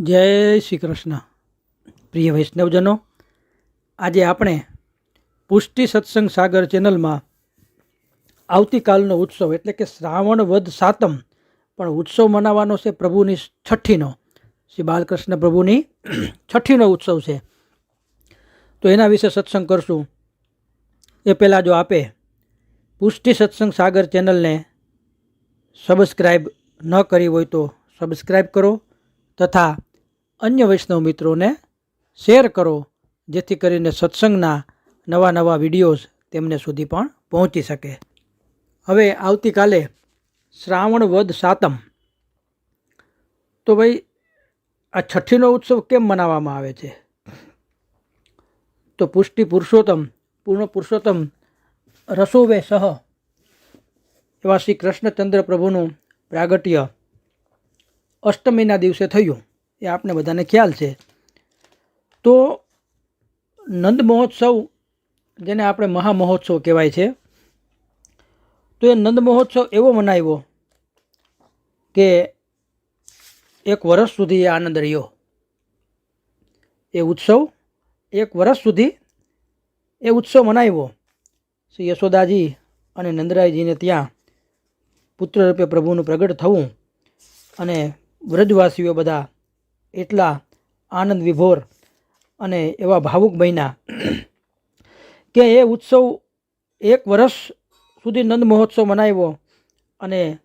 જય શ્રી કૃષ્ણ. પ્રિય વૈષ્ણવજનો, આજે આપણે પુષ્ટિ સત્સંગ સાગર ચેનલમાં આવતીકાલનો ઉત્સવ એટલે કે શ્રાવણ વદ સાતમ પણ ઉત્સવ મનાવવાનો છે પ્રભુની છઠ્ઠીનો. શ્રી બાલકૃષ્ણ પ્રભુની છઠ્ઠીનો ઉત્સવ છે. તો એના વિશે સત્સંગ કરશું. એ પહેલાં જો આપે પુષ્ટિ સત્સંગ સાગર ચેનલને સબસ્ક્રાઈબ ન કરી હોય તો સબસ્ક્રાઈબ કરો તથા અન્ય વૈષ્ણવ મિત્રોને શેર કરો, જેથી કરીને સત્સંગના નવા નવા વિડીયોઝ તેમને સુધી પણ પહોંચી શકે. હવે આવતીકાલે શ્રાવણ વદ સાતમ. તો ભાઈ, આ છઠ્ઠીનો ઉત્સવ કેમ મનાવવામાં આવે છે? તો પુષ્ટિ પુરુષોત્તમ, પૂર્ણ પુરુષોત્તમ, રસોવે સહ, એવા શ્રી કૃષ્ણચંદ્ર પ્રભુનું પ્રાગટ્ય અષ્ટમીના દિવસે થયું. એ આપણે બધાને ખ્યાલ છે. તો નંદ મહોત્સવ, જેને આપણે મહામહોત્સવ કહેવાય છે, તો એ નંદ મહોત્સવ એવો મનાવ્યો કે એક વર્ષ સુધી એ આનંદ રહ્યો. એ ઉત્સવ, એક વર્ષ સુધી એ ઉત્સવ મનાવ્યો. શ્રી યશોદાજી અને નંદરાયજીને ત્યાં પુત્ર રૂપે પ્રભુનું પ્રગટ થવું અને વ્રજવાસીઓ બધા એટલા આનંદ વિભોર અને એવા ભાવુક બન્યા. કે એ ઉત્સવ એક વર્ષ સુધી નંદ મહોત્સવ મનાવ્યો અને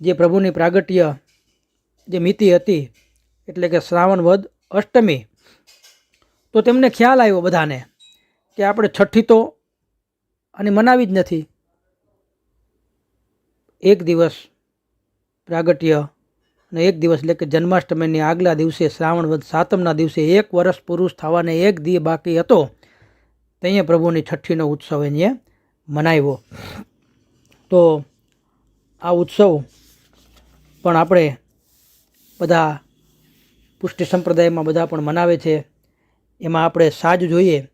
જે પ્રભુની પ્રાગટ્ય, જે મિતિ હતી, એટલે કે શ્રાવણ વદ અષ્ટમી, તો તેમને ખ્યાલ આવ્યો બધાને કે આપણે છઠ્ઠી તો અને મનાવી જ નથી. એક દિવસ પ્રાગટ્ય અને એક દિવસ એટલે કે જન્માષ્ટમીની આગલા દિવસે શ્રાવણ વધ સાતમના દિવસે એક વર્ષ પુરુષ થવાને એક દી બાકી હતો. ત્યાં પ્રભુની છઠ્ઠીનો ઉત્સવ એને મનાવ્યો. તો આ ઉત્સવ પણ આપણે બધા પુષ્ટિ સંપ્રદાયમાં બધા પણ મનાવે છે. એમાં આપણે સાજ જોઈએ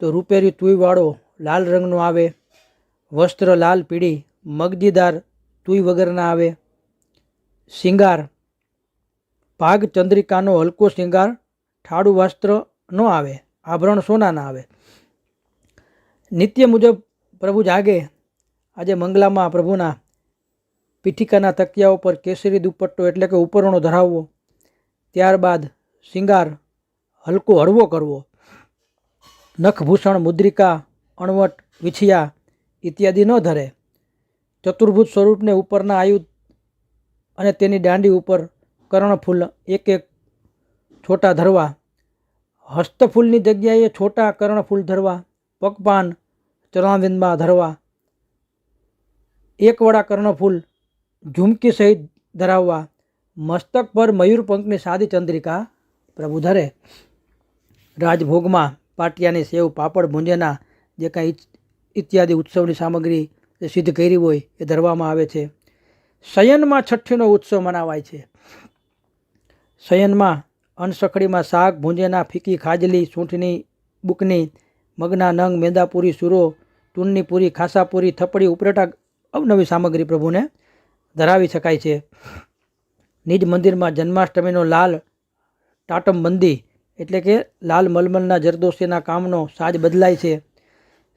તો રૂપેરી તુંયવાળો લાલ રંગનો આવે, વસ્ત્ર લાલ પીળી, મગજીદાર તુંય વગરના આવે શિંગાર. ભાગ ચંદ્રિકાનો હલકો શિંગાર ઠાડું વસ્ત્ર ન આવે, આભરણ સોનાના આવે. નિત્ય મુજબ પ્રભુ જાગે. આજે મંગલામાં પ્રભુના પીઠિકાના તકિયા ઉપર કેસરી દુપટ્ટો એટલે કે ઉપરણો ધરાવવો. ત્યારબાદ શિંગાર હલકો હળવો કરવો. નખભૂષણ, મુદ્રિકા, અણવટ, વિછિયા ઇત્યાદિ ન ધરે. ચતુર્ભુજ સ્વરૂપને ઉપરના આયુધ અને તેની દાંડી ઉપર કર્ણફૂલ એક એક છોટા ધરવા. હસ્તફૂલની જગ્યાએ છોટા કર્ણફૂલ ધરવા. પગપાન ચરણાવિંદમાં ધરવા. એકવડા કર્ણફૂલ ઝુમકી સહિત ધરાવવા. મસ્તક પર મયુરપંખની સાદી ચંદ્રિકા પ્રભુ ધરે. રાજભોગમાં પાટિયાની સેવ, પાપડ, ભૂંજેના જે કાંઈ ઇત્યાદિ ઉત્સવની સામગ્રી જે સિદ્ધ કરી હોય એ ધરવામાં આવે છે. શયનમાં છઠ્ઠીનો ઉત્સવ મનાવાય છે. શયનમાં અનસખડીમાં શાક, ભૂંજેના ફીકી ખાજલી, સૂંઠની બુકની, મગના નંગ, મેંદાપુરી સુરો ટૂનની પૂરી, ખાસાપુરી થપડી ઉપરેટા અવનવી સામગ્રી પ્રભુને ધરાવી શકાય છે. નિજ મંદિરમાં જન્માષ્ટમીનો લાલ ટાટમ બંદી એટલે કે લાલ મલમલના જરદોશીના કામનો સાજ બદલાય છે.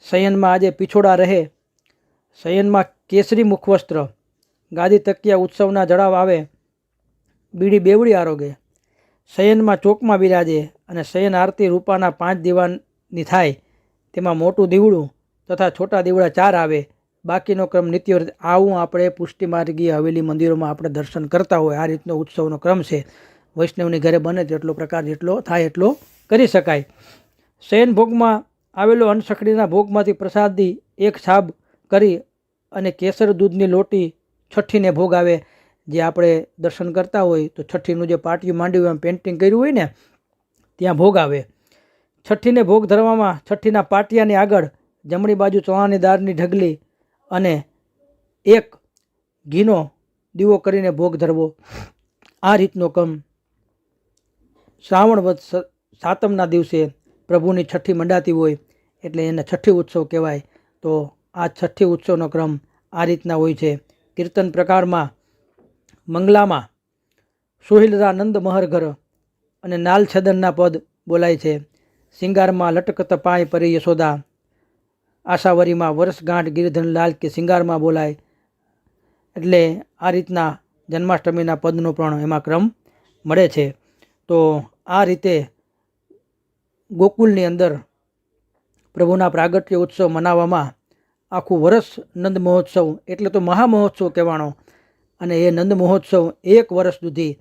શયનમાં આજે પીછોડા રહે. શયનમાં કેસરી મુખવસ્ત્ર ગાદી તકિયા ઉત્સવના જળાવ આવે, બીડી બેવડી આરોગે. શયનમાં ચોકમાં બિરાજે અને શયન આરતી રૂપાના પાંચ દીવાની થાય, તેમાં મોટું દીવડું તથા છોટા દીવડા ચાર આવે. બાકીનો ક્રમ નિત્ય આવું આપણે પુષ્ટિમાર્ગીય હવેલી મંદિરોમાં આપણે દર્શન કરતા હોય. આ રીતનો ઉત્સવનો ક્રમ છે. વૈષ્ણવની ઘરે બને તેટલો પ્રકાર જેટલો થાય એટલો કરી શકાય. શયન ભોગમાં આવેલો અનસખડીના ભોગમાંથી પ્રસાદી, એક છાબ કરી અને કેસર દૂધની લોટી છઠ્ઠીને ભોગ આવે જે આપણે દર્શન કરતા હોય તો છઠ્ઠીનું જે પાટિયું માંડ્યું એમ પેઇન્ટિંગ કર્યું હોય ને, ત્યાં ભોગ આવે. છઠ્ઠીને ભોગ ધરવામાં છઠ્ઠીના પાટિયાની આગળ જમણી બાજુ ચવાણી દાળની ઢગલી અને એક ઘીનો દીવો કરીને ભોગ ધરવો. આ રીતનો કમ શ્રાવણ વધ સાતમના દિવસે પ્રભુની છઠ્ઠી મંડાતી હોય, એટલે એને છઠ્ઠી ઉત્સવ કહેવાય. તો આ છઠ્ઠી ઉત્સવનો ક્રમ આ રીતના હોય છે. કીર્તન પ્રકારમાં મંગલામાં સોહિલરા નંદ મહરઘર અને નાલ છદનના પદ બોલાય છે. શિંગારમાં લટકત પાય પરી યશોદા. આશાવરીમાં વર્ષગાંઠ ગિરિધન લાલ કે શિંગારમાં બોલાય. એટલે આ રીતના જન્માષ્ટમીના પદનો પણ એમાં ક્રમ મળે છે. તો આ રીતે ગોકુલની અંદર પ્રભુના પ્રાગટ્ય ઉત્સવ મનાવવામાં આખું વર્ષ નંદ મહોત્સવ એટલે તો મહામહોત્સવ કહેવાનો. અને એ નંદ મહોત્સવ એક વર્ષ સુધી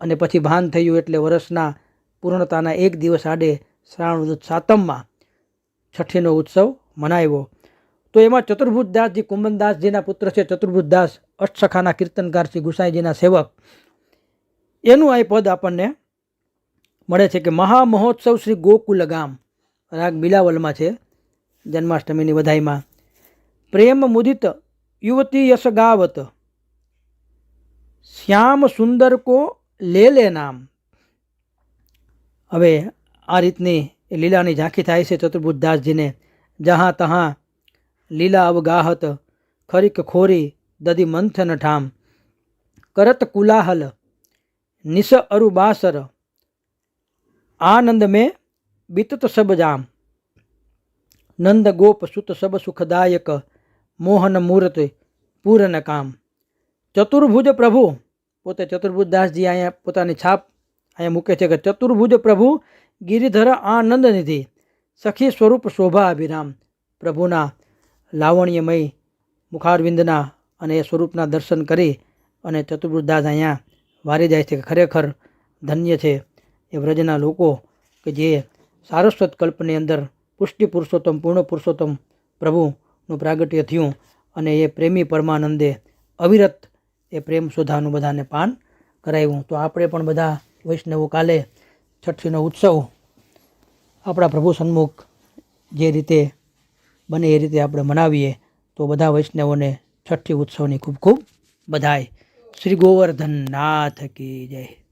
અને પછી ભાન થયું એટલે વર્ષના પૂર્ણતાના એક દિવસ આડે શ્રાવણ સાતમમાં છઠ્ઠીનો ઉત્સવ મનાવ્યો. તો એમાં ચતુર્ભુજદાસજી કુંબનદાસજીના પુત્ર છે ચતુર્ભુજદાસ અષ્ટસખાના કીર્તનકાર શ્રી ગુસાઈજીના સેવક. એનું આ પદ આપણને મળે છે કે મહામહોત્સવ શ્રી ગોકુલ ગામ રાગ બિલાવલમાં છે. જન્માષ્ટમીની વધાઈમાં પ્રેમ મુદિત યુવતી યશ ગાવત. શ્યામ સુંદર કો લે લે નામ. હવે આ રીતની લીલાની ઝાંખી થાય છે ચતુર્ભુજદાસજીને જહાં તહાં લીલા અવગાહત, ખરીક ખોરી દદી મંથન ઠામ. કરત કુલાહલ નિશ અરુબાસર. આનંદ મેં બીતત સબ જામ. નંદ ગોપ સુત સબ સુખદાયક, મોહન મૂર્ત પૂરન કામ. ચતુર્ભુજ પ્રભુ, પોતે ચતુર્ભુજદાસજી અહીંયા પોતાની છાપ અહીંયા મૂકે છે કે ચતુર્ભુજ પ્રભુ, ગિરિધર આનંદ નિધિ, સખી સ્વરૂપ શોભા અભિરામ. પ્રભુના લાવણ્યમય મુખારવિંદના અને એ સ્વરૂપના દર્શન કરી અને ચતુર્ભુજદાસ અહીંયા વારી જાય છે કે ખરેખર ધન્ય છે. એ વ્રજના લોકો કે જે સારસ્વત કલ્પની અંદર પુષ્ટિ પુરુષોત્તમ, પૂર્ણ પુરુષોત્તમ પ્રભુનું પ્રાગટ્ય થયું અને એ પ્રેમી પરમાનંદે અવિરત એ પ્રેમ સુધાનું બધાને પાન કરાવ્યું. તો આપણે પણ બધા વૈષ્ણવો કાલે છઠ્ઠીનો ઉત્સવ આપણા પ્રભુ સન્મુખ જે રીતે બને એ રીતે આપણે મનાવીએ, તો બધા વૈષ્ણવોને છઠ્ઠી ઉત્સવની ખૂબ ખૂબ બધાય. શ્રી ગોવર્ધન નાથ કી જય.